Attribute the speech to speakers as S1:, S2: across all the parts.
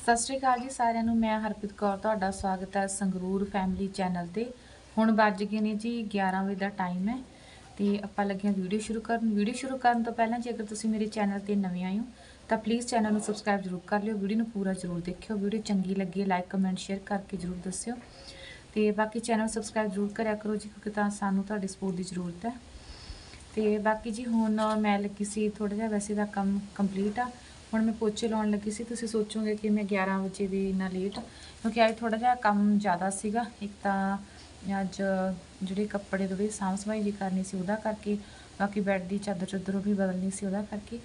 S1: ਸਤਿ ਸ਼੍ਰੀ ਅਕਾਲ ਜੀ ਸਾਰਿਆਂ ਨੂੰ, ਮੈਂ ਹਰਪ੍ਰੀਤ ਕੌਰ, ਤੁਹਾਡਾ ਸਵਾਗਤ ਹੈ ਸੰਗਰੂਰ ਫੈਮਿਲੀ ਚੈਨਲ ਤੇ। ਹੁਣ ਵੱਜ ਗਏ ਨੇ ਜੀ 11 ਵਜੇ ਦਾ ਟਾਈਮ ਹੈ ਤੇ ਆਪਾਂ ਲੱਗੇ ਹਾਂ ਵੀਡੀਓ ਸ਼ੁਰੂ ਕਰਨ। ਵੀਡੀਓ ਸ਼ੁਰੂ ਕਰਨ ਤੋਂ ਪਹਿਲਾਂ ਜੇਕਰ ਤੁਸੀਂ ਮੇਰੇ ਚੈਨਲ ਤੇ ਨਵੇਂ ਆਏ ਹੋ, ਤਾਂ ਪਲੀਜ਼ ਚੈਨਲ ਨੂੰ ਸਬਸਕ੍ਰਾਈਬ ਜ਼ਰੂਰ ਕਰ ਲਿਓ। ਵੀਡੀਓ ਨੂੰ ਪੂਰਾ ਜ਼ਰੂਰ ਦੇਖਿਓ। ਵੀਡੀਓ ਚੰਗੀ ਲੱਗੇ ਲਾਈਕ ਕਮੈਂਟ ਸ਼ੇਅਰ ਕਰਕੇ ਜ਼ਰੂਰ ਦੱਸਿਓ। ਤੇ ਬਾਕੀ ਚੈਨਲ ਸਬਸਕ੍ਰਾਈਬ ਜ਼ਰੂਰ ਕਰਿਆ ਕਰੋ ਜੀ, ਕਿਉਂਕਿ ਤਾਂ ਸਾਨੂੰ ਤੁਹਾਡੀ ਸਪੋਰਟ ਦੀ ਜ਼ਰੂਰਤ ਹੈ। ਤੇ ਬਾਕੀ ਜੀ ਹੁਣ ਮੈਂ ਲੱਗੀ ਸੀ ਥੋੜਾ ਜਿਹਾ ਵੈਸੇ ਦਾ ਕੰਮ ਕੰਪਲੀਟ ਆ। ਹੁਣ ਮੈਂ ਪੋਚੇ ਲਾਉਣ ਲੱਗੀ ਸੀ, ਤੁਸੀਂ ਸੋਚੋਗੇ ਕਿ ਮੈਂ 11 ਵਜੇ ਵੀ ਇੰਨਾ ਲੇਟ ਕਿਉਂਕਿ ਅੱਜ ਥੋੜਾ ਜਿਹਾ ਕੰਮ ਜ਼ਿਆਦਾ ਸੀਗਾ। ਇੱਕ ਤਾਂ ਅੱਜ ਜਿਹੜੇ ਕੱਪੜੇ ਥੋੜੀ ਸਾਂਭ ਸਫ਼ਾਈ ਜੀ ਕਰਨੀ ਸੀ, ਉਹਦਾ ਕਰਕੇ, ਬਾਕੀ ਬੈੱਡ ਦੀ ਚਾਦਰ ਚੁੱਦਰ ਵੀ ਬਦਲਣੀ ਸੀ, ਉਹਦਾ ਕਰਕੇ।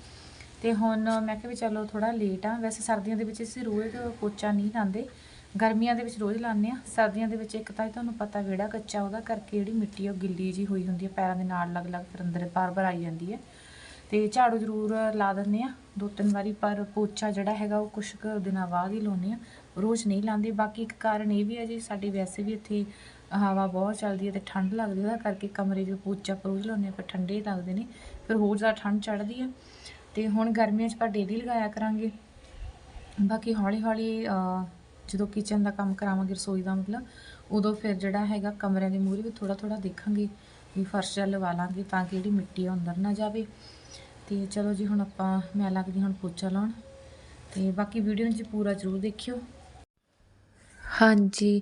S1: ਤੇ ਹੁਣ ਮੈਂ ਕਿਹਾ ਵੀ ਚਲੋ ਥੋੜਾ ਲੇਟ ਆ ਵੈਸੇ ਸਰਦੀਆਂ ਦੇ ਵਿੱਚ ਅਸੀਂ ਰੋਜ਼ ਪੋਚਾ ਨਹੀਂ ਲਾਉਂਦੇ। ਗਰਮੀਆਂ ਦੇ ਵਿੱਚ ਰੋਜ਼ ਲਾਉਂਦੇ ਆ ਸਰਦੀਆਂ ਦੇ ਵਿੱਚ ਇੱਕ ਤਾਂ ਤੁਹਾਨੂੰ ਪਤਾ ਵਿਹੜਾ ਕੱਚਾ, ਉਹਦਾ ਕਰਕੇ ਜਿਹੜੀ ਮਿੱਟੀ ਆ ਉਹ ਗਿੱਲੀ ਜੀ ਹੋਈ ਹੁੰਦੀ ਹੈ, ਪੈਰਾਂ ਦੇ ਨਾਲ ਲੱਗ ਲੱਗ ਫਿਰ ਅੰਦਰ ਬਾਰ-ਬਾਰ ਆਈ ਜਾਂਦੀ ਹੈ। ਤੇ ਝਾੜੂ ਜ਼ਰੂਰ ਲਾ ਦਿੰਦੇ ਆ। ਦੋ ਤਿੰਨ ਵਾਰੀ, ਪਰ ਪੋਚਾ ਜਿਹੜਾ ਹੈਗਾ ਉਹ ਕੁਛ ਕੁ ਦਿਨਾਂ ਬਾਅਦ ਹੀ ਲਾਉਂਦੇ ਆ। ਰੋਜ਼ ਨਹੀਂ ਲਾਉਂਦੇ। ਬਾਕੀ ਇੱਕ ਕਾਰਨ ਇਹ ਵੀ ਹੈ ਜੀ, ਸਾਡੀ ਵੈਸੇ ਵੀ ਇੱਥੇ ਹਵਾ ਬਹੁਤ ਚੱਲਦੀ ਹੈ ਤੇ ਠੰਡ ਲੱਗਦੀ ਉਹਦਾ ਕਰਕੇ ਕਮਰੇ 'ਚ ਪੋਚਾ ਆਪਾਂ ਰੋਜ਼ ਲਾਉਂਦੇ ਆ ਫਿਰ ਠੰਡੇ ਲੱਗਦੇ ਨੇ। ਫਿਰ ਹੋਰ ਜ਼ਿਆਦਾ ਠੰਡ ਚੜ੍ਹਦੀ ਹੈ। ਤੇ ਹੁਣ ਗਰਮੀਆਂ 'ਚ ਆਪਾਂ ਡੇਲੀ ਲਗਾਇਆ ਕਰਾਂਗੇ। ਬਾਕੀ ਹੌਲੀ ਹੌਲੀ ਜਦੋਂ ਕਿਚਨ ਦਾ ਕੰਮ ਕਰਾਵਾਂਗੇ, ਰਸੋਈ ਦਾ ਮਤਲਬ, ਉਦੋਂ ਫਿਰ ਜਿਹੜਾ ਹੈਗਾ ਕਮਰਿਆਂ ਦੇ ਮੂਹਰੇ ਵੀ ਥੋੜਾ ਥੋੜਾ ਦੇਖਾਂਗੇ ਵੀ ਫਰਸ਼ ਲਵਾ ਲਾਂਗੇ ਤਾਂ ਕਿ ਜਿਹੜੀ ਮਿੱਟੀ ਆ ਅੰਦਰ ਨਾ ਜਾਵੇ। ਤੇ ਚਲੋ ਜੀ ਹੁਣ ਆਪਾਂ ਮੈਂ ਲੱਗਦੀ ਹੁਣ ਪੋਚਾ ਲਾਉਣ ਤੇ ਬਾਕੀ ਵੀਡੀਓ ਨੂੰ ਜੀ ਪੂਰਾ ਜ਼ਰੂਰ ਦੇਖਿਓ। ਹਾਂਜੀ,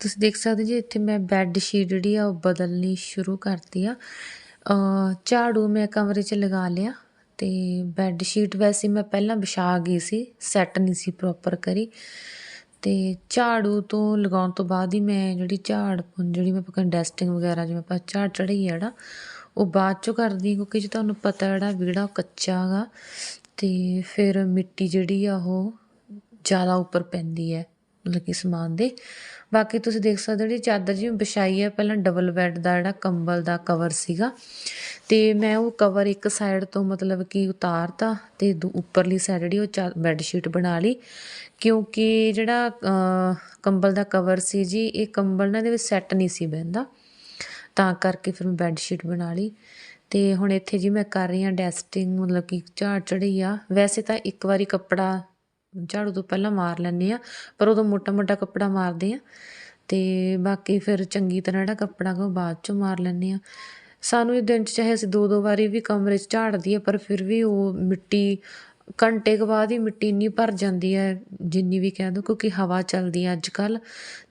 S1: ਤੁਸੀਂ ਦੇਖ ਸਕਦੇ ਜੀ ਇੱਥੇ ਮੈਂ ਬੈੱਡ ਸ਼ੀਟ ਜਿਹੜੀ ਆ ਉਹ ਬਦਲਣੀ ਸ਼ੁਰੂ ਕਰਤੀ ਆ। ਝਾੜੂ ਮੈਂ ਕਮਰੇ 'ਚ ਲਗਾ ਲਿਆ ਤੇ ਬੈੱਡ ਸ਼ੀਟ ਵੈਸੇ ਮੈਂ ਪਹਿਲਾਂ ਵਿਛਾ ਗਈ ਸੀ ਸੈੱਟ ਨਹੀਂ ਸੀ ਪ੍ਰੋਪਰ ਕਰੀ। ਤੇ ਝਾੜੂ ਤੋਂ ਲਗਾਉਣ ਤੋਂ ਬਾਅਦ ਹੀ ਮੈਂ ਜਿਹੜੀ ਝਾੜ ਜਿਹੜੀ ਮੈਂ ਪਕਾਂ ਡਸਟਿੰਗ ਵਗੈਰਾ ਜਿਵੇਂ ਆਪਾਂ ਝਾੜ ਚੜਾਈ ਆ ਜਿਹੜਾ ਉਹ ਬਾਅਦ ਚੋਂ ਕਰਦੀ ਕਿਉਂਕਿ ਜੇ ਤੁਹਾਨੂੰ ਪਤਾ ਜਿਹੜਾ ਵਿਹੜਾ ਉਹ ਕੱਚਾ ਗਾ, ਤੇ ਫਿਰ ਮਿੱਟੀ ਜਿਹੜੀ ਆ ਉਹ ਜ਼ਿਆਦਾ ਉੱਪਰ ਪੈਂਦੀ ਹੈ, ਮਤਲਬ ਕਿ ਸਮਾਨ ਦੇ। ਬਾਕੀ ਤੁਸੀਂ ਦੇਖ ਸਕਦੇ ਹੋ ਜਿਹੜੀ ਚਾਦਰ ਜੀ ਵਿਛਾਈ ਹੈ, ਪਹਿਲਾਂ ਡਬਲ ਬੈੱਡ ਦਾ ਜਿਹੜਾ ਕੰਬਲ ਦਾ ਕਵਰ ਸੀਗਾ, ਤੇ ਮੈਂ ਉਹ ਕਵਰ ਇੱਕ ਸਾਈਡ ਤੋਂ ਮਤਲਬ ਕਿ ਉਤਾਰਤਾ ਤੇ ਦੂ- ਉੱਪਰਲੀ ਸਾਈਡ ਜਿਹੜੀ ਉਹ ਬੈੱਡ ਸ਼ੀਟ ਬਣਾ ਲਈ, ਕਿਉਂਕਿ ਜਿਹੜਾ ਕੰਬਲ ਦਾ ਕਵਰ ਸੀ ਜੀ, ਇਹ ਕੰਬਲ ਨਾ ਇਹਦੇ ਵਿੱਚ ਸੈੱਟ ਨਹੀਂ ਸੀ ਬਹਿੰਦਾ। ਤਾਂ ਕਰਕੇ ਫਿਰ ਮੈਂ ਬੈੱਡ ਸ਼ੀਟ ਬਣਾ ਲਈ। ਤੇ ਹੁਣ ਇੱਥੇ ਜੀ ਮੈਂ ਕਰ ਰਹੀ ਹਾਂ ਡੈਸਟਿੰਗ ਮਤਲਬ ਕਿ ਝਾੜ ਚੜ੍ਹੀ ਆ। ਵੈਸੇ ਤਾਂ ਇੱਕ ਵਾਰੀ ਕੱਪੜਾ ਝਾੜੂ ਤੋਂ ਪਹਿਲਾਂ ਮਾਰ ਲੈਂਦੇ ਆ ਪਰ ਉਦੋਂ ਮੋਟਾ ਮੋਟਾ ਕੱਪੜਾ ਮਾਰਦੇ ਆ ਤੇ ਬਾਕੀ ਫਿਰ ਚੰਗੀ ਤਰ੍ਹਾਂ ਜਿਹੜਾ ਕੱਪੜਾ ਗਾ ਉਹ ਬਾਅਦ ਚੋਂ ਮਾਰ ਲੈਂਦੇ ਆ ਸਾਨੂੰ ਇਹ ਦਿਨ 'ਚ ਚਾਹੇ ਅਸੀਂ ਦੋ ਦੋ ਵਾਰੀ ਵੀ ਕਮਰੇ 'ਚ ਝਾੜਦੀ ਆ, ਪਰ ਫਿਰ ਵੀ ਉਹ ਮਿੱਟੀ ਘੰਟੇ ਕੁ ਬਾਅਦ ਹੀ ਮਿੱਟੀ ਇੰਨੀ ਭਰ ਜਾਂਦੀ ਹੈ ਜਿੰਨੀ ਵੀ ਕਹਿ ਦੋ, ਕਿਉਂਕਿ ਹਵਾ ਚੱਲਦੀ ਹੈ ਅੱਜ ਕੱਲ੍ਹ।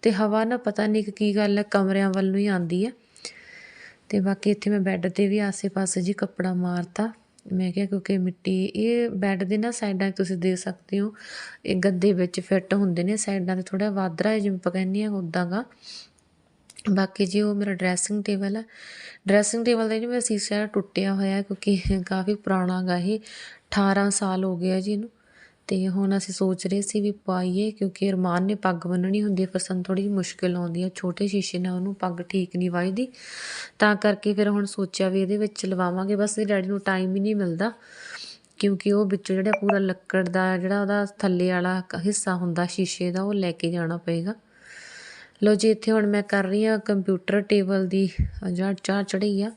S1: ਤੇ ਹਵਾ ਨਾ ਪਤਾ ਨਹੀਂ ਕਿ ਕੀ ਗੱਲ ਹੈ ਕਮਰਿਆਂ ਵੱਲ ਨੂੰ ਹੀ ਆਉਂਦੀ ਹੈ ਤੇ ਬਾਕੀ ਇੱਥੇ ਮੈਂ ਬੈੱਡ ਤੇ ਵੀ ਆਸੇ-ਪਾਸੇ ਜੀ ਕੱਪੜਾ ਮਾਰਤਾ। ਮੈਂ ਕਿਹਾ ਕਿਉਂਕਿ ਮਿੱਟੀ, ਇਹ ਬੈੱਡ ਦੇ ਨਾ ਸਾਈਡਾਂ 'ਤੇ ਤੁਸੀਂ ਦੇ ਸਕਦੇ ਹੋ, ਇਹ ਗੱਦੇ ਵਿੱਚ ਫਿੱਟ ਹੁੰਦੇ ਨੇ, ਸਾਈਡਾਂ ਤੇ ਥੋੜਾ ਵਾਧਰਾ ਹੈ ਜਿਵੇਂ ਆਪਾਂ ਕਹਿੰਦੇ ਆ ਉਦਾਂ ਗਾ। ਬਾਕੀ ਜੀ ਉਹ ਮੇਰਾ ਡਰੈਸਿੰਗ ਟੇਬਲ ਹੈ ਡਰੈਸਿੰਗ ਟੇਬਲ ਦਾ ਜੀ ਜਿਹੜਾ ਸੀਸਾ ਟੁੱਟਿਆ ਹੋਇਆ ਕਿਉਂਕਿ ਕਾਫੀ ਪੁਰਾਣਾ ਗਾ ਇਹ 18 ਸਾਲ ਹੋ ਗਿਆ ਜੀ ਇਹਨੂੰ। ਅਤੇ ਹੁਣ ਅਸੀਂ ਸੋਚ ਰਹੇ ਸੀ ਵੀ ਪਾਈਏ, ਕਿਉਂਕਿ ਅਰਮਾਨ ਨੇ ਪੱਗ ਬੰਨ੍ਹਣੀ ਹੁੰਦੀ ਹੈ ਫਿਰ ਸਾਨੂੰ ਥੋੜੀ ਜਿਹੀ ਮੁਸ਼ਕਿਲ ਆਉਂਦੀ ਹੈ ਛੋਟੇ ਸ਼ੀਸ਼ੇ ਨਾਲ ਉਹਨੂੰ ਪੱਗ ਠੀਕ ਨਹੀਂ ਵਾਈਦੀ ਤਾਂ ਕਰਕੇ ਫਿਰ ਹੁਣ ਸੋਚਿਆ ਵੀ ਇਹਦੇ ਵਿੱਚ ਲਵਾਵਾਂਗੇ। ਬਸ ਇਹ ਡੈਡੀ ਨੂੰ ਟਾਈਮ ਹੀ ਨਹੀਂ ਮਿਲਦਾ, ਕਿਉਂਕਿ ਉਹ ਵਿੱਚੋਂ ਜਿਹੜਾ ਪੂਰਾ ਲੱਕੜ ਦਾ, ਜਿਹੜਾ ਉਹਦਾ ਥੱਲੇ ਵਾਲਾ ਹਿੱਸਾ ਹੁੰਦਾ ਸ਼ੀਸ਼ੇ ਦਾ, ਉਹ ਲੈ ਕੇ ਜਾਣਾ ਪਏਗਾ। ਲੋ ਜੀ, ਇੱਥੇ ਹੁਣ ਮੈਂ ਕਰ ਰਹੀ ਹਾਂ ਕੰਪਿਊਟਰ ਟੇਬਲ ਦੀ ਜਾਂ ਚਾਹ ਚੜ੍ਹੀ ਆ।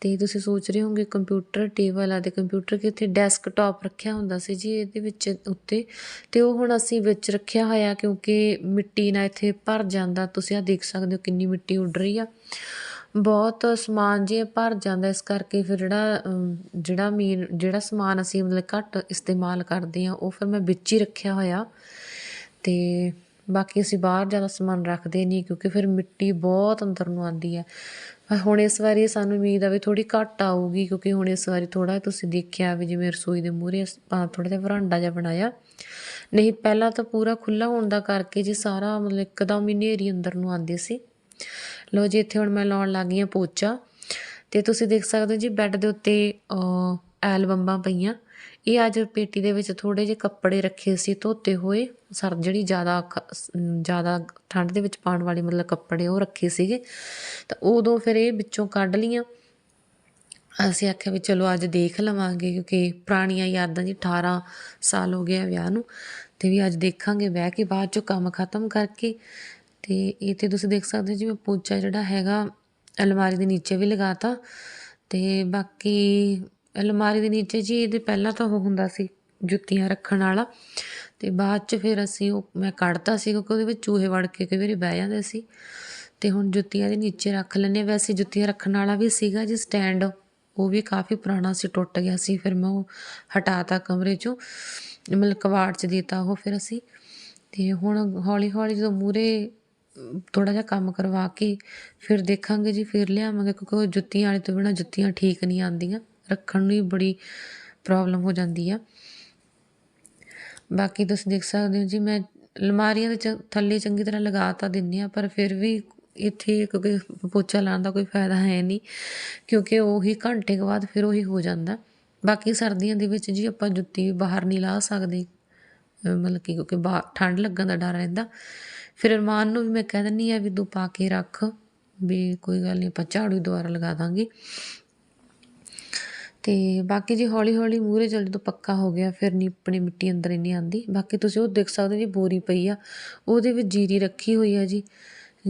S1: ਅਤੇ ਤੁਸੀਂ ਸੋਚ ਰਹੇ ਹੋਵੋਗੇ ਕੰਪਿਊਟਰ ਟੇਬਲ ਆ ਅਤੇ ਕੰਪਿਊਟਰ ਕਿੱਥੇ ਡੈਸਕਟੋਪ ਰੱਖਿਆ ਹੁੰਦਾ ਸੀ ਜੀ ਇਹਦੇ ਵਿੱਚ ਉੱਤੇ ਅਤੇ ਉਹ ਹੁਣ ਅਸੀਂ ਵਿੱਚ ਰੱਖਿਆ ਹੋਇਆ ਕਿਉਂਕਿ ਮਿੱਟੀ ਨਾਲ ਇੱਥੇ ਭਰ ਜਾਂਦਾ, ਤੁਸੀਂ ਆ ਦੇਖ ਸਕਦੇ ਹੋ ਕਿੰਨੀ ਮਿੱਟੀ ਉੱਡ ਰਹੀ ਆ। ਬਹੁਤ ਸਮਾਨ ਜੇ ਭਰ ਜਾਂਦਾ, ਇਸ ਕਰਕੇ ਫਿਰ ਜਿਹੜਾ ਜਿਹੜਾ ਮੇਨ ਜਿਹੜਾ ਸਮਾਨ ਅਸੀਂ ਮਤਲਬ ਘੱਟ ਇਸਤੇਮਾਲ ਕਰਦੇ ਆ ਉਹ ਫਿਰ ਮੈਂ ਵਿੱਚ ਹੀ ਰੱਖਿਆ ਹੋਇਆ। ਤੇ ਬਾਕੀ ਅਸੀਂ ਬਾਹਰ ਜ਼ਿਆਦਾ ਸਮਾਨ ਰੱਖਦੇ ਨਹੀਂ ਕਿਉਂਕਿ ਫਿਰ ਮਿੱਟੀ ਬਹੁਤ ਅੰਦਰ ਨੂੰ ਆਉਂਦੀ ਹੈ। ਹੁਣ ਇਸ ਵਾਰੀ ਸਾਨੂੰ ਉਮੀਦ ਆ ਵੀ ਥੋੜੀ ਘੱਟ ਆਊਗੀ ਕਿਉਂਕਿ ਹੁਣ ਇਸ ਵਾਰੀ ਥੋੜਾ ਤੁਸੀਂ ਦੇਖਿਆ ਵੀ ਜਿਵੇਂ ਰਸੋਈ ਦੇ ਮੂਹਰੇ ਥੋੜਾ ਜਿਹਾ ਵਰਾਂਡਾ ਜਿਹਾ ਬਣਾਇਆ। ਨਹੀਂ ਪਹਿਲਾਂ ਤਾਂ ਪੂਰਾ ਖੁੱਲਾ ਹੋਣ ਦਾ ਕਰਕੇ ਜੀ ਸਾਰਾ ਮਤਲਬ ਇੱਕਦਮ ਹੀ ਨੇਰੀ ਅੰਦਰ ਨੂੰ ਆਉਂਦੀ ਸੀ। ਲੋ ਜੀ ਇੱਥੇ ਹੁਣ ਮੈਂ ਲਾਉਣ ਲੱਗ ਗਈ ਹਾਂ ਪੋਚਾ। ਤੇ ਤੁਸੀਂ ਦੇਖ ਸਕਦੇ ਹੋ ਜੀ ਬੈੱਡ ਦੇ ਉੱਤੇ ਅਹ, ਐਲਬਮਾਂ ਪਈਆਂ। ਇਹ ਅੱਜ ਪੇਟੀ ਦੇ ਵਿੱਚ ਥੋੜ੍ਹੇ ਜਿਹੇ ਕੱਪੜੇ ਰੱਖੇ ਸੀ, ਧੋਤੇ ਹੋਏ। ਸਰ, ਜਿਹੜੀ ਜ਼ਿਆਦਾ ਖ- ਜ਼ਿਆਦਾ ਠੰਡ ਦੇ ਵਿੱਚ ਪਾਉਣ ਵਾਲੀ ਮਤਲਬ ਕੱਪੜੇ ਉਹ ਰੱਖੇ ਸੀਗੇ। ਤਾਂ ਉਦੋਂ ਫਿਰ ਇਹ ਵਿੱਚੋਂ ਕੱਢ ਲੀਆਂ ਅਸੀਂ ਆਖਿਆ ਵੀ ਚਲੋ ਅੱਜ ਦੇਖ ਲਵਾਂਗੇ, ਕਿਉਂਕਿ ਪੁਰਾਣੀਆਂ ਯਾਦਾਂ ਜੀ 18 ਸਾਲ ਹੋ ਗਿਆ ਵਿਆਹ ਨੂੰ। ਤੇ ਵੀ ਅੱਜ ਦੇਖਾਂਗੇ, ਬਹਿ ਕੇ ਬਾਅਦ ਚੋਂ ਕੰਮ ਖਤਮ ਕਰਕੇ। ਤੇ ਇੱਥੇ ਤੁਸੀਂ ਦੇਖ ਸਕਦੇ ਹੋ ਜਿਵੇਂ ਪੋਚਾ ਜਿਹੜਾ ਹੈਗਾ ਅਲਮਾਰੀ ਦੇ ਨੀਚੇ ਵੀ ਲਗਾਤਾ। ਤੇ ਬਾਕੀ ਅਲਮਾਰੀ ਦੇ ਨੀਚੇ ਜੀ, ਇਹਦੇ ਪਹਿਲਾਂ ਤਾਂ ਉਹ ਹੁੰਦਾ ਸੀ, ਜੁੱਤੀਆਂ ਰੱਖਣ ਵਾਲਾ। ਤੇ ਬਾਅਦ ਚ ਫਿਰ ਅਸੀਂ ਉਹ ਮੈਂ ਕੱਢਤਾ ਸੀ, ਕਿਉਂਕਿ ਉਹਦੇ ਵਿੱਚ ਚੂਹੇ ਵੜ ਕੇ ਕਈ ਵਾਰੀ ਬਹਿ ਜਾਂਦੇ ਸੀ। ਤੇ ਹੁਣ ਜੁੱਤੀਆਂ ਦੇ ਨੀਚੇ ਰੱਖ ਲੈਂਦੇ ਹਾਂ। ਵੈਸੇ ਜੁੱਤੀਆਂ ਰੱਖਣ ਵਾਲਾ ਵੀ ਸੀਗਾ ਜੀ, ਸਟੈਂਡ। ਉਹ ਵੀ ਕਾਫੀ ਪੁਰਾਣਾ ਸੀ, ਟੁੱਟ ਗਿਆ ਸੀ। ਫਿਰ ਮੈਂ ਉਹ ਹਟਾਤਾ ਕਮਰੇ ਚੋਂ, ਮਤਲਬ ਕਵਾੜ ਚ ਦੇਤਾ ਉਹ ਫਿਰ ਅਸੀਂ। ਤੇ ਹੁਣ ਹੌਲੀ ਹੌਲੀ ਜਦੋਂ ਮੂਰੇ ਥੋੜਾ ਜਿਹਾ ਕੰਮ ਕਰਵਾ ਕੇ ਫਿਰ ਦੇਖਾਂਗੇ ਜੀ, ਫਿਰ ਲਿਆਵਾਂਗੇ, ਕਿਉਂਕਿ ਉਹ ਜੁੱਤੀਆਂ ਵਾਲੇ ਤੋਂ ਬਿਨਾਂ ਜੁੱਤੀਆਂ ਠੀਕ ਨਹੀਂ ਆਉਂਦੀਆਂ। ਰੱਖਣ ਨੂੰ ਹੀ ਬੜੀ ਪ੍ਰੋਬਲਮ ਹੋ ਜਾਂਦੀ ਆ। ਬਾਕੀ ਤੁਸੀਂ ਦੇਖ ਸਕਦੇ ਹੋ ਜੀ, ਮੈਂ ਅਲਮਾਰੀਆਂ ਦੇ ਚ- ਥੱਲੇ ਚੰਗੀ ਤਰ੍ਹਾਂ ਲਗਾ ਤਾਂ ਦਿੰਦੀ ਆ ਪਰ ਫਿਰ ਵੀ ਇੱਥੇ ਕਿਉਂਕਿ ਪੋਚਾ ਲਾਉਣ ਦਾ ਕੋਈ ਫਾਇਦਾ ਹੈ ਨਹੀਂ, ਕਿਉਂਕਿ ਉਹੀ ਘੰਟੇ ਕੁ ਬਾਅਦ ਫਿਰ ਉਹੀ ਹੋ ਜਾਂਦਾ। ਬਾਕੀ ਸਰਦੀਆਂ ਦੇ ਵਿੱਚ ਜੀ ਆਪਾਂ ਜੁੱਤੀ ਵੀ ਬਾਹਰ ਨਹੀਂ ਲਾ ਸਕਦੇ। ਮਤਲਬ ਕਿ ਕਿਉਂਕਿ ਬਾਹਰ ਠੰਡ ਲੱਗਣ ਦਾ ਡਰ ਰਹਿੰਦਾ। ਫਿਰ ਅਰਮਾਨ ਨੂੰ ਵੀ ਮੈਂ ਕਹਿ ਦਿੰਦੀ ਆ ਵੀ ਤੂੰ ਪਾ ਕੇ ਰੱਖ, ਵੀ ਕੋਈ ਗੱਲ ਨਹੀਂ, ਆਪਾਂ ਝਾੜੂ ਹੀ ਦੁਬਾਰਾ ਲਗਾ ਦਾਂਗੇ। ਅਤੇ ਬਾਕੀ ਜੀ ਹੌਲੀ ਹੌਲੀ ਮੂਹਰੇ ਚੱਲ ਜਦੋਂ ਪੱਕਾ ਹੋ ਗਿਆ, ਫਿਰ ਨਹੀਂ ਆਪਣੀ ਮਿੱਟੀ ਅੰਦਰ ਇੰਨੀ ਆਉਂਦੀ ਬਾਕੀ ਤੁਸੀਂ ਉਹ ਦੇਖ ਸਕਦੇ ਹੋ ਜੀ, ਬੋਰੀ ਪਈ ਆ। ਉਹਦੇ ਵਿੱਚ ਜੀਰੀ ਰੱਖੀ ਹੋਈ ਆ ਜੀ।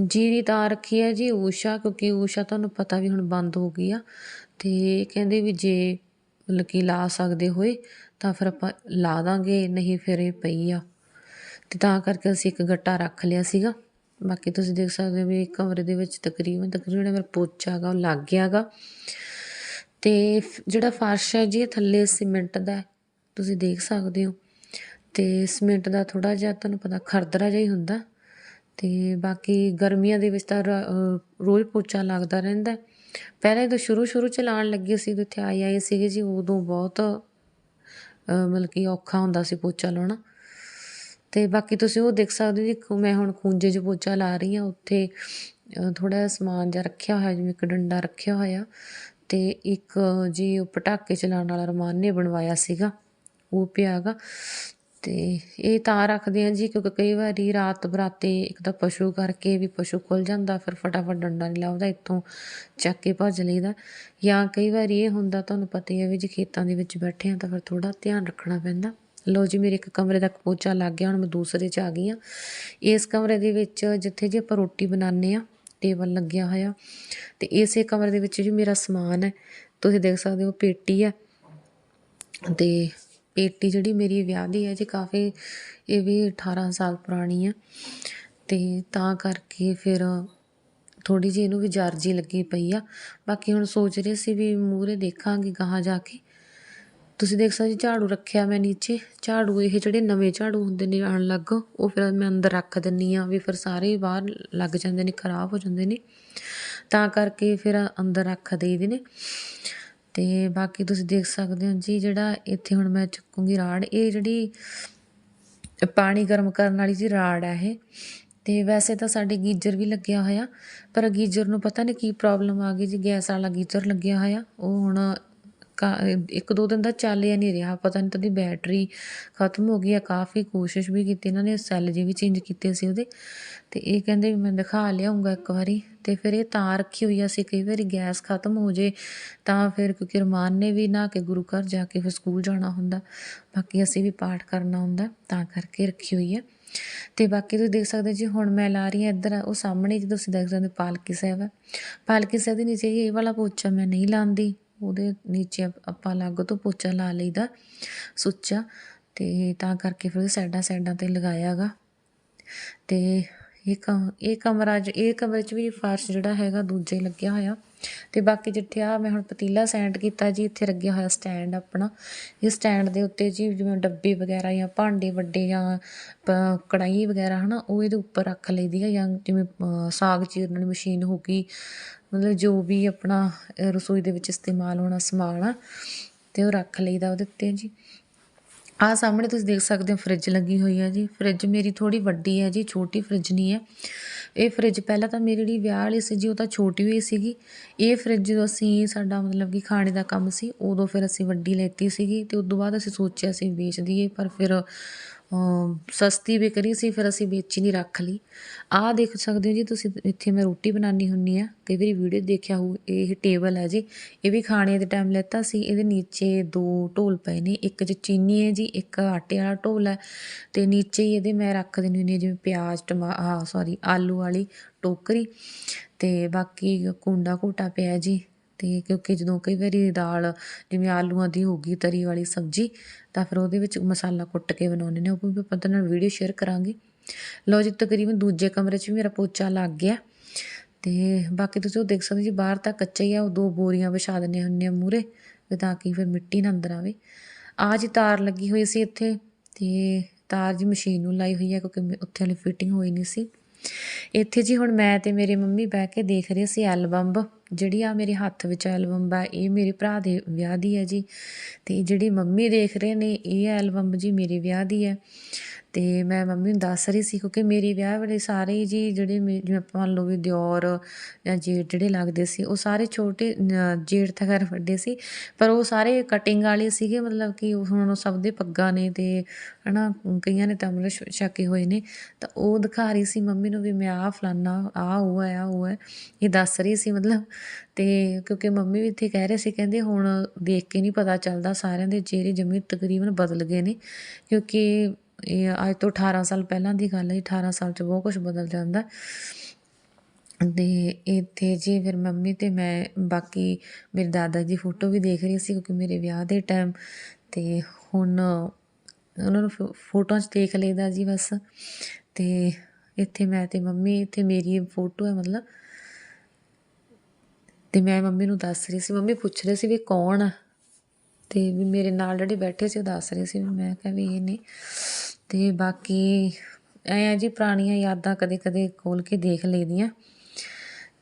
S1: ਜੀਰੀ ਤਾਂ ਰੱਖੀ ਹੈ ਜੀ ਊਸ਼ਾ, ਕਿਉਂਕਿ ਊਸ਼ਾ ਤੁਹਾਨੂੰ ਪਤਾ ਵੀ ਹੁਣ ਬੰਦ ਹੋ ਗਈ ਆ। ਅਤੇ ਕਹਿੰਦੇ ਵੀ ਜੇ ਮਤਲਬ ਕਿ ਲਾ ਸਕਦੇ ਹੋਏ, ਤਾਂ ਫਿਰ ਆਪਾਂ ਲਾ ਦਾਂਗੇ, ਨਹੀਂ ਫਿਰ ਇਹ ਪਈ ਆ। ਅਤੇ ਤਾਂ ਕਰਕੇ ਅਸੀਂ ਇੱਕ ਗੱਟਾ ਰੱਖ ਲਿਆ ਸੀਗਾ। ਬਾਕੀ ਤੁਸੀਂ ਦੇਖ ਸਕਦੇ ਹੋ ਵੀ ਕਮਰੇ ਦੇ ਵਿੱਚ ਤਕਰੀਬਨ ਤਕਰੀਬਨ ਮੇਰਾ ਪੋਚਾ ਹੈਗਾ, ਉਹ ਲੱਗ ਗਿਆ ਹੈਗਾ ਤੇ ਫ- ਜਿਹੜਾ ਫਰਸ਼ ਹੈ ਜੀ, ਇਹ ਥੱਲੇ ਸੀਮੈਂਟ ਦਾ ਤੁਸੀਂ ਦੇਖ ਸਕਦੇ ਹੋ। ਤੇ ਸੀਮੈਂਟ ਦਾ ਥੋੜਾ ਜਿਹਾ ਤੁਹਾਨੂੰ ਪਤਾ ਖਰਦਰਾ ਜਿਹਾ ਹੀ ਹੁੰਦਾ। ਤੇ ਬਾਕੀ ਗਰਮੀਆਂ ਦੇ ਵਿੱਚ ਤਾਂ ਰੋਜ਼ ਪੋਚਾ ਲੱਗਦਾ ਰਹਿੰਦਾ। ਪਹਿਲਾਂ ਜਦੋਂ ਸ਼ੁਰੂ ਸ਼ੁਰੂ ਚ ਲਾਉਣ ਲੱਗੇ ਸੀ ਤੇ ਇੱਥੇ ਆਏ ਆਏ ਸੀਗੇ ਜੀ, ਉਦੋਂ ਬਹੁਤ ਮਤਲਬ ਕਿ ਔਖਾ ਹੁੰਦਾ ਸੀ ਪੋਚਾ ਲਾਉਣਾ। ਤੇ ਬਾਕੀ ਤੁਸੀਂ ਉਹ ਦੇਖ ਸਕਦੇ ਹੋ ਜੀ ਮੈਂ ਹੁਣ ਖੂੰਜੇ 'ਚ ਪੋਚਾ ਲਾ ਰਹੀ ਹਾਂ। ਉੱਥੇ ਥੋੜਾ ਜਿਹਾ ਸਮਾਨ ਜਿਹਾ ਰੱਖਿਆ ਹੋਇਆ, ਜਿਵੇਂ ਇੱਕ ਡੰਡਾ ਰੱਖਿਆ ਹੋਇਆ। ਅਤੇ ਇੱਕ ਜੀ ਉਹ ਪਟਾਕੇ ਚਲਾਉਣ ਵਾਲਾ ਰਮਾਨ ਨੇ ਬਣਵਾਇਆ ਸੀਗਾ, ਉਹ ਪਿਆ ਗਾ। ਅਤੇ ਇਹ ਤਾਂ ਰੱਖਦੇ ਹਾਂ ਜੀ, ਕਿਉਂਕਿ ਕਈ ਵਾਰੀ ਰਾਤ ਬਰਾਤੇ ਇੱਕ ਤਾਂ ਪਸ਼ੂ ਕਰਕੇ ਵੀ ਪਸ਼ੂ ਖੁੱਲ ਜਾਂਦਾ, ਫਿਰ ਫਟਾਫਟ ਡੰਡਾ ਨਹੀਂ ਲਾਉਂਦਾ, ਇੱਥੋਂ ਚੱਕ ਕੇ ਭੱਜ ਲਈਦਾ। ਜਾਂ ਕਈ ਵਾਰੀ ਇਹ ਹੁੰਦਾ, ਤੁਹਾਨੂੰ ਪਤਾ ਹੀ ਹੈ ਵੀ ਜੇ ਖੇਤਾਂ ਦੇ ਵਿੱਚ ਬੈਠੇ ਹਾਂ ਤਾਂ ਫਿਰ ਥੋੜ੍ਹਾ ਧਿਆਨ ਰੱਖਣਾ ਪੈਂਦਾ। ਲਓ ਜੀ, ਮੇਰੇ ਇੱਕ ਕਮਰੇ ਤੱਕ ਪੋਚਾ ਲੱਗ ਗਿਆ, ਹੁਣ ਮੈਂ ਦੂਸਰੇ 'ਚ ਆ ਗਈ ਹਾਂ। ਇਸ ਕਮਰੇ ਦੇ ਵਿੱਚ ਜਿੱਥੇ ਜੇ ਆਪਾਂ ਰੋਟੀ ਬਣਾਉਂਦੇ ਆ ਟੇਬਲ ਲੱਗਿਆ ਹੋਇਆ। ਤੇ ਇਸੇ ਕਮਰੇ ਦੇ ਵਿੱਚ ਜੀ ਮੇਰਾ ਸਮਾਨ ਹੈ। ਤੁਸੀਂ ਦੇਖ ਸਕਦੇ ਹੋ ਪੇਟੀ ਹੈ। ਤੇ ਪੇਟੀ ਜਿਹੜੀ ਮੇਰੀ ਵਿਆਹ ਦੀ ਹੈ ਜੀ ਕਾਫੀ, ਇਹ ਵੀ 18 ਸਾਲ ਪੁਰਾਣੀ ਹੈ। ਤੇ ਤਾਂ ਕਰਕੇ ਫਿਰ ਥੋੜੀ ਜਿਹੀ ਇਹਨੂੰ ਵੀ ਜਾਰਜੀ ਲੱਗੀ ਪਈ ਆ। ਬਾਕੀ ਹੁਣ ਸੋਚ ਰਹੇ ਸੀ ਵੀ ਮੂਹਰੇ ਦੇਖਾਂਗੇ ਗਾਹਾਂ ਜਾ ਕੇ। ਤੁਸੀਂ ਦੇਖ ਸਕਦੇ ਜੀ ਝਾੜੂ ਰੱਖਿਆ ਮੈਂ ਨੀਚੇ। ਝਾੜੂ ਇਹ ਜਿਹੜੇ ਨਵੇਂ ਝਾੜੂ ਹੁੰਦੇ ਨੇ ਆਣ ਲੱਗ, ਉਹ ਫਿਰ ਮੈਂ ਅੰਦਰ ਰੱਖ ਦਿੰਨੀ ਆ ਵੀ ਫਿਰ ਸਾਰੇ ਬਾਹਰ ਲੱਗ ਜਾਂਦੇ ਨੇ, ਖਰਾਬ ਹੋ ਜਾਂਦੇ ਨੇ। ਤਾਂ ਕਰਕੇ ਫਿਰ ਅੰਦਰ ਰੱਖ ਦੇਈਦੇ ਨੇ। ਤੇ ਬਾਕੀ ਤੁਸੀਂ ਦੇਖ ਸਕਦੇ ਹੋ ਜੀ ਜਿਹੜਾ ਇੱਥੇ ਹੁਣ ਮੈਂ ਚੁੱਕੂੰਗੀ ਰਾੜ, ਇਹ ਜਿਹੜੀ ਪਾਣੀ ਗਰਮ ਕਰਨ ਵਾਲੀ ਜੀ ਰਾੜ ਆ ਇਹ। ਤੇ ਵੈਸੇ ਤਾਂ ਸਾਡੇ ਗੀਜ਼ਰ ਵੀ ਲੱਗਿਆ ਹੋਇਆ, ਪਰ ਗੀਜ਼ਰ ਨੂੰ ਪਤਾ ਨਹੀਂ ਕੀ ਪ੍ਰੋਬਲਮ ਆ ਗਈ ਜੀ, ਗੈਸ ਵਾਲਾ ਗੀਜ਼ਰ ਲੱਗਿਆ ਹੋਇਆ। ਉਹ ਹੁਣ ਇੱਕ ਦੋ ਦਿਨ ਦਾ ਚੱਲਿਆ ਨਹੀਂ ਰਿਹਾ। ਪਤਾ ਨਹੀਂ ਤਾਂ ਦੀ ਬੈਟਰੀ ਖਤਮ ਹੋ ਗਈ ਆ। ਕਾਫੀ ਕੋਸ਼ਿਸ਼ ਵੀ ਕੀਤੀ ਇਹਨਾਂ ਨੇ, ਸੈੱਲ ਜੀ ਵੀ ਚੇਂਜ ਕੀਤੇ ਸੀ ਉਹਦੇ। ਤੇ ਇਹ ਕਹਿੰਦੇ ਵੀ ਮੈਂ ਦਿਖਾ ਲਿਆਉਂਗਾ ਇੱਕ ਵਾਰੀ। ਤੇ ਫਿਰ ਇਹ ਤਾਂ ਰੱਖੀ ਹੋਈ ਆ ਸੀ ਕਈ ਵਾਰੀ ਗੈਸ ਖਤਮ ਹੋ ਜੇ ਤਾਂ ਫਿਰ ਕਿਉਂਕਿ ਰਮਾਨ ਨੇ ਵੀ ਨਾ ਕੇ ਗੁਰੂ ਘਰ ਜਾ ਕੇ ਫਿਰ ਸਕੂਲ ਜਾਣਾ ਹੁੰਦਾ। ਬਾਕੀ ਅਸੀਂ ਵੀ ਪਾਠ ਕਰਨਾ ਹੁੰਦਾ, ਤਾਂ ਕਰਕੇ ਰੱਖੀ ਹੋਈ ਹੈ ਤੇ ਬਾਕੀ ਤੁਸੀਂ ਦੇਖ ਸਕਦੇ ਜੀ, ਹੁਣ ਮੈਂ ਲਾ ਰਹੀ ਹਾਂ ਇੱਧਰ, ਉਹ ਸਾਹਮਣੇ ਜਦੋਂ ਤੁਸੀਂ ਦੇਖ ਸਕਦੇ ਹੋ ਪਾਲਕੀ ਸਾਹਿਬ ਹੈ ਪਾਲਕੀ ਸਾਹਿਬ ਦੇ ਨੀਚੇ ਇਹ ਵਾਲਾ ਪੋਚਾ ਮੈਂ ਨਹੀਂ ਲਾਉਂਦੀ ਉਹਦੇ ਨੀਚੇ ਆਪਾਂ ਅਲੱਗ ਤੋਂ ਪੋਚਾ ਲਾ ਲਈਦਾ ਸੁੱਚਾ ਅਤੇ ਤਾਂ ਕਰਕੇ ਫਿਰ ਸਾਈਡਾਂ ਸਾਈਡਾਂ ਤੇ ਲਗਾਇਆ ਗਾ ਅਤੇ ਇਹ ਕਮ, ਇਹ ਕਮਰਾ 'ਚ ਇਹ ਕਮਰੇ 'ਚ ਵੀ ਫਰਸ਼ ਜਿਹੜਾ ਹੈਗਾ ਦੂਜੇ ਲੱਗਿਆ ਹੋਇਆ। ਤੇ ਬਾਕੀ ਜਿੱਥੇ ਆ ਮੈਂ ਹੁਣ ਪਤੀਲਾ ਸੈਂਡ ਕੀਤਾ ਜੀ, ਇੱਥੇ ਲੱਗਿਆ ਹੋਇਆ ਸਟੈਂਡ ਆਪਣਾ। ਇਹ ਸਟੈਂਡ ਦੇ ਉੱਤੇ ਜੀ ਜਿਵੇਂ ਡੱਬੇ ਵਗੈਰਾ ਜਾਂ ਭਾਂਡੇ ਵੱਡੇ ਜਾਂ ਪ- ਕੜਾਈ ਵਗੈਰਾ ਹਨਾ, ਉਹ ਇਹਦੇ ਉੱਪਰ ਰੱਖ ਲਈਦੀ ਆ ਜਾਂ ਜਿਵੇਂ ਸਾਗ ਚੀਰਨ ਵਾਲੀ ਮਸ਼ੀਨ ਹੋ ਗਈ, ਮਤਲਬ ਜੋ ਵੀ ਆਪਣਾ ਰਸੋਈ ਦੇ ਵਿੱਚ ਇਸਤੇਮਾਲ ਹੋਣਾ ਸਮਾਨ ਆ, ਤੇ ਉਹ ਰੱਖ ਲਈਦਾ ਉਹਦੇ ਉੱਤੇ ਜੀ। ਆਹ ਸਾਹਮਣੇ ਤੁਸੀਂ ਦੇਖ ਸਕਦੇ ਹੋ ਫ੍ਰਿਜ ਲੱਗੀ ਹੋਈ ਹੈ ਜੀ। ਫ੍ਰਿਜ ਮੇਰੀ ਥੋੜੀ ਵੱਡੀ ਹੈ ਜੀ, ਛੋਟੀ ਫ੍ਰਿਜ ਨਹੀਂ ਹੈ। ਇਹ ਫ੍ਰਿਜ ਪਹਿਲਾਂ ਤਾਂ ਮੇਰੀ ਜਿਹੜੀ ਵਿਆਹ ਵਾਲੀ ਸੀ ਜੀ, ਉਹ ਤਾਂ ਛੋਟੀ ਹੋਈ ਸੀਗੀ। ਇਹ ਫ੍ਰਿਜ ਜਦੋਂ ਅਸੀਂ ਸਾਡਾ ਮਤਲਬ ਕਿ ਖਾਣੇ ਦਾ ਕੰਮ ਸੀ, ਉਦੋਂ ਫਿਰ ਅਸੀਂ ਵੱਡੀ ਲੈਤੀ ਸੀਗੀ ਤੇ ਉਸ ਤੋਂ ਬਾਅਦ ਅਸੀਂ ਸੋਚਿਆ ਸੀ ਵੇਚ ਦਈਏ, ਪਰ ਫਿਰ ਸਸਤੀ ਵਿਕਰੀ ਸੀ, ਫਿਰ ਅਸੀਂ ਵੇਚੀ ਨਹੀਂ ਰੱਖ ਲਈ। ਆਹ ਦੇਖ ਸਕਦੇ ਹੋ ਜੀ, ਤੁਸੀਂ ਇੱਥੇ ਮੈਂ ਰੋਟੀ ਬਣਾਉਣੀ ਹੁੰਨੀ ਆ ਕਈ ਵਾਰੀ ਵੀਡੀਓ ਦੇਖਿਆ ਹੋਊ, ਇਹ ਟੇਬਲ ਹੈ ਜੀ। ਇਹ ਵੀ ਖਾਣੇ ਦੇ ਟਾਈਮ ਲੈਤਾ ਸੀ। ਇਹਦੇ ਨੀਚੇ ਦੋ ਢੋਲ ਪਏ ਨੇ, ਇੱਕ 'ਚ ਚੀਨੀ ਹੈ ਜੀ, ਇੱਕ ਆਟੇ ਵਾਲਾ ਢੋਲ ਹੈ। ਤੇ ਨੀਚੇ ਹੀ ਇਹਦੇ ਮੈਂ ਰੱਖ ਦਿੰਦੀ ਹੁੰਦੀ ਹਾਂ, ਜਿਵੇਂ ਪਿਆਜ਼, ਟਮਾ, ਆਹ ਸੌਰੀ ਆਲੂ ਵਾਲੀ ਟੋਕਰੀ। ਤੇ ਬਾਕੀ ਕੁੰਡਾ ਘੋਟਾ ਪਿਆ ਜੀ। ਅਤੇ ਕਿਉਂਕਿ ਜਦੋਂ ਕਈ ਵਾਰੀ ਦਾਲ ਜਿਵੇਂ ਆਲੂਆਂ ਦੀ ਹੋ ਗਈ, ਤਰੀ ਵਾਲੀ ਸਬਜ਼ੀ, ਤਾਂ ਫਿਰ ਉਹਦੇ ਵਿੱਚ ਮਸਾਲਾ ਕੁੱਟ ਕੇ ਬਣਾਉਂਦੇ ਨੇ। ਉਹ ਵੀ ਆਪਾਂ ਤੁਹਾਡੇ ਨਾਲ ਵੀਡੀਓ ਸ਼ੇਅਰ ਕਰਾਂਗੇ। ਲਓ ਜੀ, ਤਕਰੀਬਨ ਦੂਜੇ ਕਮਰੇ 'ਚ ਵੀ ਮੇਰਾ ਪੋਚਾ ਲੱਗ ਗਿਆ। ਤੇ ਬਾਕੀ ਤੁਸੀਂ ਉਹ ਦੇਖ ਸਕਦੇ ਜੀ, ਬਾਹਰ ਤਾਂ ਕੱਚਾ ਹੀ ਆ, ਉਹ ਦੋ ਬੋਰੀਆਂ ਵਿਛਾ ਦਿੰਦੇ ਹੁੰਦੇ ਆ ਮੂਰੇ ਤਾਂ ਕਿ ਫਿਰ ਮਿੱਟੀ ਨਾ ਅੰਦਰ ਆਵੇ। ਆ ਜੀ ਤਾਰ ਲੱਗੀ ਹੋਈ ਸੀ ਇੱਥੇ, ਤੇ ਤਾਰ ਜੀ ਮਸ਼ੀਨ ਨੂੰ ਲਾਈ ਹੋਈ ਹੈ ਕਿਉਂਕਿ ਮ- ਉੱਥੇ ਵਾਲੀ ਫਿਟਿੰਗ ਹੋਈ ਨਹੀਂ ਸੀ। ਇੱਥੇ ਜੀ ਹੁਣ ਮੈਂ ਤੇ ਮੇਰੇ ਮੰਮੀ ਬਹਿ ਕੇ ਦੇਖ ਰਹੇ ਸੀ ਐਲਬਮ ਜਿਹੜੀ ਆ ਮੇਰੇ ਹੱਥ ਵਿੱਚ ਐਲਬਮ ਆ, ਇਹ ਮੇਰੇ ਭਰਾ ਦੇ ਵਿਆਹ ਦੀ ਹੈ ਜੀ। ਤੇ ਜਿਹੜੀ ਮੰਮੀ ਦੇਖ ਰਹੇ ਨੇ, ਇਹ ਐਲਬਮ ਜੀ ਮੇਰੇ ਵਿਆਹ ਦੀ ਹੈ। ਅਤੇ ਮੈਂ ਮੰਮੀ ਨੂੰ ਦੱਸ ਰਹੀ ਸੀ ਕਿਉਂਕਿ ਮੇਰੇ ਵਿਆਹ ਵੇਲੇ ਸਾਰੇ ਜੀ ਜਿਹੜੇ ਮੇ- ਜਿਵੇਂ ਆਪਾਂ ਮੰਨ ਲਓ ਵੀ ਦਿਓਰ ਜਾਂ ਜੇਠ ਜਿਹੜੇ ਲੱਗਦੇ ਸੀ, ਉਹ ਸਾਰੇ ਛੋਟੇ ਜੇਠ ਤਾਂ ਖੈਰ ਵੱਡੇ ਸੀ, ਪਰ ਉਹ ਸਾਰੇ ਕਟਿੰਗ ਵਾਲੇ ਸੀਗੇ, ਮਤਲਬ ਕਿ ਹੁਣ ਸਭ ਦੇ ਪੱਗਾਂ ਨੇ ਅਤੇ ਹੈ ਨਾ ਕਈਆਂ ਨੇ ਤਾਂ ਅੰਮ੍ਰਿਤ ਛ- ਛਕੇ ਹੋਏ ਨੇ, ਤਾਂ ਉਹ ਦਿਖਾ ਰਹੀ ਸੀ ਮੰਮੀ ਨੂੰ ਵੀ ਮੈਂ ਆਹ ਫਲਾਨਾ, ਆਹ ਉਹ ਹੈ, ਆਹ ਉਹ ਹੈ, ਇਹ ਦੱਸ ਰਹੀ ਸੀ ਮਤਲਬ, ਤੇ ਕਿਉਂਕਿ ਮੰਮੀ ਵੀ ਇੱਥੇ ਕਹਿ ਰਹੇ ਸੀ, ਕਹਿੰਦੇ ਹੁਣ ਦੇਖ ਕੇ ਨਹੀਂ ਪਤਾ ਚੱਲਦਾ ਸਾਰਿਆਂ ਦੇ ਚਿਹਰੇ ਜਮੀ ਤਕਰੀਬਨ ਬਦਲ ਗਏ ਨੇ, ਕਿਉਂਕਿ ਇਹ ਅੱਜ ਤੋਂ 18 ਸਾਲ ਪਹਿਲਾਂ ਦੀ ਗੱਲ ਹੈ 18 ਸਾਲ 'ਚ ਬਹੁਤ ਕੁਝ ਬਦਲ ਜਾਂਦਾ। ਤੇ ਇੱਥੇ ਜੀ ਫਿਰ ਮੰਮੀ ਤੇ ਮੈਂ, ਬਾਕੀ ਮੇਰੇ ਦਾਦਾ ਜੀ ਫੋਟੋ ਵੀ ਦੇਖ ਰਹੀ ਸੀ ਕਿਉਂਕਿ ਮੇਰੇ ਵਿਆਹ ਦੇ ਟਾਈਮ ਤੇ ਹੁਣ ਉਹਨਾਂ ਨੂੰ ਫੋ- ਫੋਟੋਆਂ 'ਚ ਦੇਖ ਲਈਦਾ ਜੀ ਬਸ। ਤੇ ਇੱਥੇ ਮੈਂ ਤੇ ਮੰਮੀ, ਇੱਥੇ ਮੇਰੀ ਫੋਟੋ ਹੈ ਮਤਲਬ ਤੇ ਮੈਂ ਮੰਮੀ ਨੂੰ ਦੱਸ ਰਹੀ ਸੀ, ਮੰਮੀ ਪੁੱਛ ਰਹੇ ਸੀ ਵੀ ਕੌਣ ਆ? ਤੇ ਵੀ ਮੇਰੇ ਨਾਲ ਜਿਹੜੇ ਬੈਠੇ ਸੀ ਉਹ ਦੱਸ ਰਹੇ ਸੀ ਵੀ ਮੈਂ ਕਿਹਾ ਵੀ ਇਹ ਨਹੀਂ। ਅਤੇ ਬਾਕੀ ਐਂ ਆ ਜੀ, ਪੁਰਾਣੀਆਂ ਯਾਦਾਂ ਕਦੇ ਕਦੇ ਖੋਲ੍ਹ ਕੇ ਦੇਖ ਲਈਦੀਆਂ।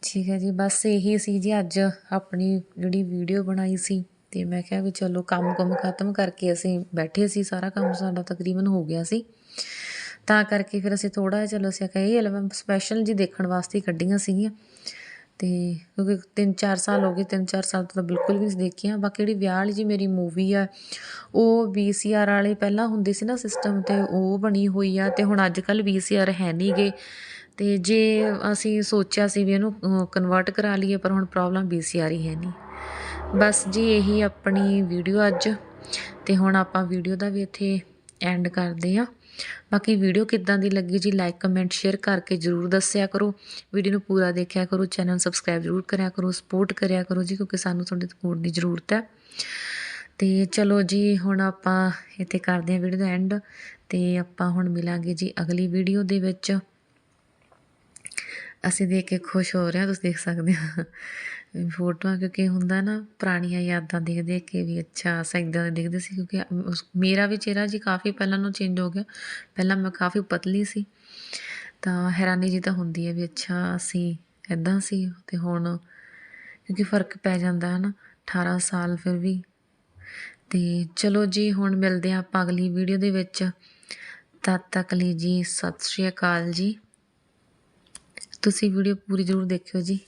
S1: ਠੀਕ ਹੈ ਜੀ, ਬਸ ਇਹੀ ਸੀ ਜੀ ਅੱਜ ਆਪਣੀ ਜਿਹੜੀ ਵੀਡੀਓ ਬਣਾਈ ਸੀ ਅਤੇ ਮੈਂ ਕਿਹਾ ਵੀ ਚਲੋ ਕੰਮ ਕੁਮ ਖਤਮ ਕਰਕੇ ਅਸੀਂ ਬੈਠੇ ਸੀ, ਸਾਰਾ ਕੰਮ ਸਾਡਾ ਤਕਰੀਬਨ ਹੋ ਗਿਆ ਸੀ। ਤਾਂ ਕਰਕੇ ਫਿਰ ਅਸੀਂ ਥੋੜਾ ਜਿਹਾ, ਚਲੋ ਅਸੀਂ ਕਿਹਾ ਇਹ ਐਲਬਮ ਸਪੈਸ਼ਲ ਜੀ ਦੇਖਣ ਵਾਸਤੇ ਕੱਢੀਆਂ ਸੀਗੀਆਂ। ਅਤੇ ਕਿਉਂਕਿ 3-4 ਸਾਲ ਹੋ ਗਏ 3-4 ਸਾਲ ਤੋਂ ਤਾਂ ਬਿਲਕੁਲ ਵੀ ਨਹੀਂ ਦੇਖੀਆਂ। ਬਾਕੀ ਜਿਹੜੀ ਵਿਆਹ ਵਾਲੀ ਜੀ ਮੇਰੀ ਮੂਵੀ ਆ, ਉਹ ਬੀ ਸੀ ਆਰ ਵਾਲੇ ਪਹਿਲਾਂ ਹੁੰਦੇ ਸੀ ਨਾ ਸਿਸਟਮ ਅਤੇ ਉਹ ਬਣੀ ਹੋਈ ਆ ਅਤੇ ਹੁਣ ਅੱਜ ਕੱਲ੍ਹ ਬੀ ਸੀ ਆਰ ਹੈ ਨਹੀਂ ਗੇ। ਅਤੇ ਜੇ ਅਸੀਂ ਸੋਚਿਆ ਸੀ ਵੀ ਇਹਨੂੰ ਕਨਵਰਟ ਕਰਾ ਲਈਏ, ਪਰ ਹੁਣ ਪ੍ਰੋਬਲਮ ਬੀ ਸੀ ਆਰ ਹੀ ਹੈ ਨਹੀਂ ਬਸ ਜੀ ਇਹੀ ਆਪਣੀ ਵੀਡੀਓ ਅੱਜ। ਅਤੇ ਹੁਣ ਆਪਾਂ ਵੀਡੀਓ ਦਾ ਵੀ ਇੱਥੇ ਐਂਡ ਕਰਦੇ ਹਾਂ ਬਾਕੀ ਵੀਡੀਓ ਕਿੱਦਾਂ ਦੀ ਲੱਗੀ ਜੀ ਲਾਈਕ ਕਮੈਂਟ ਸ਼ੇਅਰ ਕਰਕੇ ਜਰੂਰ ਦੱਸਿਆ ਕਰੋ। ਵੀਡੀਓ ਨੂੰ ਪੂਰਾ ਦੇਖਿਆ ਕਰੋ ਚੈਨਲ ਸਬਸਕ੍ਰਾਈਬ ਜਰੂਰ ਕਰਿਆ ਕਰੋ ਸਪੋਰਟ ਕਰਿਆ ਕਰੋ ਜੀ, ਕਿਉਂਕਿ ਸਾਨੂੰ ਤੁਹਾਡੇ ਸਪੋਰਟ ਦੀ ਜ਼ਰੂਰਤ ਹੈ। ਤੇ ਚਲੋ ਜੀ, ਹੁਣ ਆਪਾਂ ਇੱਥੇ ਕਰਦੇ ਹਾਂ ਵੀਡੀਓ ਦਾ ਐਂਡ ਤੇ ਆਪਾਂ ਹੁਣ ਮਿਲਾਂਗੇ ਜੀ ਅਗਲੀ ਵੀਡੀਓ ਦੇ ਵਿੱਚ। ਅਸੀਂ ਦੇਖ ਕੇ ਖੁਸ਼ ਹੋ ਰਹੇ ਹਾਂ, ਤੁਸੀਂ ਦੇਖ ਸਕਦੇ ਹੋ। ਫੋਟੋਆਂ, ਕਿਉਂਕਿ ਹੁੰਦਾ ਨਾ, ਪੁਰਾਣੀਆਂ ਯਾਦਾਂ ਦੇਖ ਦੇਖ ਕੇ ਵੀ ਅੱਛਾ ਅਸੀਂ ਇੱਦਾਂ ਦੇ ਦਿਖਦੇ ਸੀ, ਕਿਉਂਕਿ ਉਸ- ਮੇਰਾ ਵੀ ਚਿਹਰਾ ਜੀ ਕਾਫੀ ਪਹਿਲਾਂ ਨੂੰ ਚੇਂਜ ਹੋ ਗਿਆ। ਪਹਿਲਾਂ ਮੈਂ ਕਾਫੀ ਪਤਲੀ ਸੀ, ਤਾਂ ਹੈਰਾਨੀ ਜੀ ਤਾਂ ਹੁੰਦੀ ਹੈ ਵੀ ਅੱਛਾ, ਅਸੀਂ ਇੱਦਾਂ ਸੀ, ਤੇ ਹੁਣ ਕਿਉਂਕਿ ਫ਼ਰਕ ਪੈ ਜਾਂਦਾ ਹੈ ਨਾ 18 ਸਾਲ ਫਿਰ ਵੀ। ਤੇ ਚਲੋ ਜੀ, ਹੁਣ ਮਿਲਦੇ ਹਾਂ ਆਪਾਂ ਅਗਲੀ ਵੀਡੀਓ ਦੇ ਵਿੱਚ। ਤਦ ਤੱਕ ਲਈ ਜੀ, ਸਤਿ ਸ਼੍ਰੀ ਅਕਾਲ ਜੀ। ਤੁਸੀਂ ਵੀਡੀਓ ਪੂਰੀ ਜ਼ਰੂਰ ਦੇਖਿਓ ਜੀ।